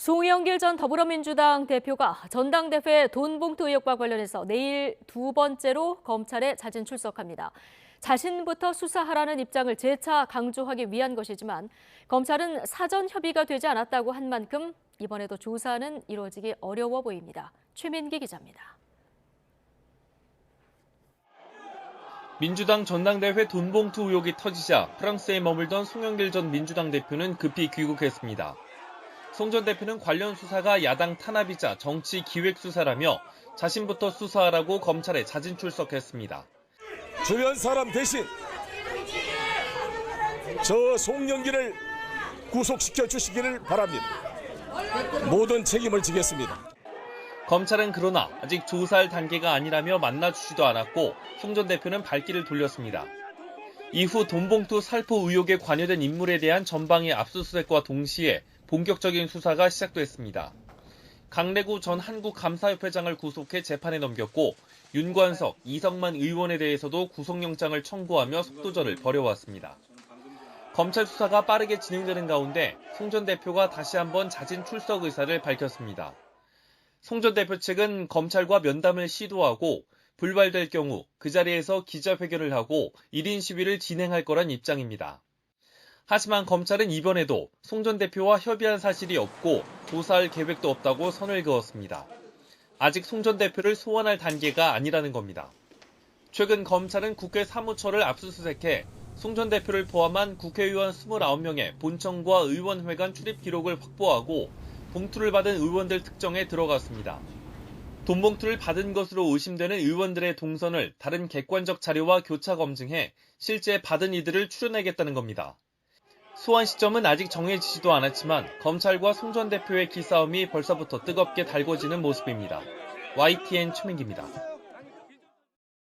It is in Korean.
송영길 전 더불어민주당 대표가 전당대회 돈봉투 의혹과 관련해서 내일 두 번째로 검찰에 자진 출석합니다. 자신부터 수사하라는 입장을 재차 강조하기 위한 것이지만 검찰은 사전 협의가 되지 않았다고 한 만큼 이번에도 조사는 이루어지기 어려워 보입니다. 최민기 기자입니다. 민주당 전당대회 돈봉투 의혹이 터지자 프랑스에 머물던 송영길 전 민주당 대표는 급히 귀국했습니다. 송 전 대표는 관련 수사가 야당 탄압이자 정치 기획 수사라며 자신부터 수사하라고 검찰에 자진 출석했습니다. 주변 사람 대신 저 송영기를 구속시켜 주시기를 바랍니다. 모든 책임을 지겠습니다. 검찰은 그러나 아직 조사할 단계가 아니라며 만나주지도 않았고 송 전 대표는 발길을 돌렸습니다. 이후 돈봉투 살포 의혹에 관여된 인물에 대한 전방의 압수수색과 동시에 본격적인 수사가 시작됐습니다. 강래구 전 한국감사협회장을 구속해 재판에 넘겼고 윤관석, 이성만 의원에 대해서도 구속영장을 청구하며 속도전을 벌여왔습니다. 검찰 수사가 빠르게 진행되는 가운데 송 전 대표가 다시 한번 자진 출석 의사를 밝혔습니다. 송 전 대표 측은 검찰과 면담을 시도하고 불발될 경우 그 자리에서 기자회견을 하고 1인 시위를 진행할 거란 입장입니다. 하지만 검찰은 이번에도 송 전 대표와 협의한 사실이 없고 조사할 계획도 없다고 선을 그었습니다. 아직 송 전 대표를 소환할 단계가 아니라는 겁니다. 최근 검찰은 국회 사무처를 압수수색해 송 전 대표를 포함한 국회의원 29명의 본청과 의원회관 출입 기록을 확보하고 봉투를 받은 의원들 특정에 들어갔습니다. 돈 봉투를 받은 것으로 의심되는 의원들의 동선을 다른 객관적 자료와 교차 검증해 실제 받은 이들을 추려내겠다는 겁니다. 소환 시점은 아직 정해지지도 않았지만 검찰과 송 전 대표의 기싸움이 벌써부터 뜨겁게 달궈지는 모습입니다. YTN 최민기입니다.